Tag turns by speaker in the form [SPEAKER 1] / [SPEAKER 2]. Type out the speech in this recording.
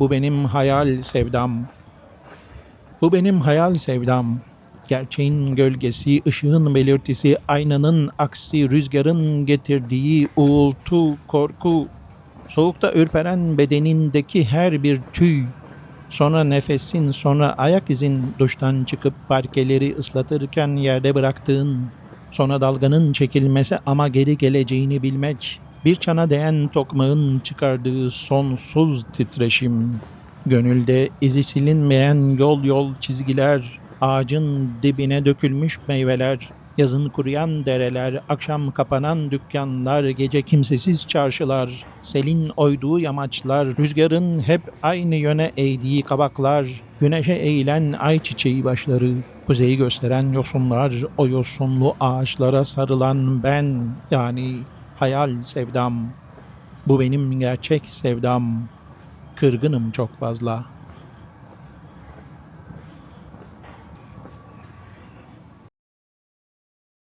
[SPEAKER 1] Bu benim hayal sevdam. Bu benim hayal sevdam. Gerçeğin gölgesi, ışığın belirtisi, aynanın aksi, rüzgarın getirdiği uğultu, korku. Soğukta ürperen bedenindeki her bir tüy. Sonra nefesin, sonra ayak izin duştan çıkıp parkeleri ıslatırken yerde bıraktığın. Sonra dalganın çekilmesi ama geri geleceğini bilmek. Bir çana değen tokmağın çıkardığı sonsuz titreşim. Gönülde izi silinmeyen yol yol çizgiler, ağacın dibine dökülmüş meyveler, yazın kuruyan dereler, akşam kapanan dükkanlar, gece kimsesiz çarşılar, selin oyduğu yamaçlar, rüzgarın hep aynı yöne eğdiği kabaklar, güneşe eğilen ay çiçeği başları, kuzeyi gösteren yosunlar, o yosunlu ağaçlara sarılan ben, yani hayal sevdam. Bu benim gerçek sevdam. Kırgınım çok fazla.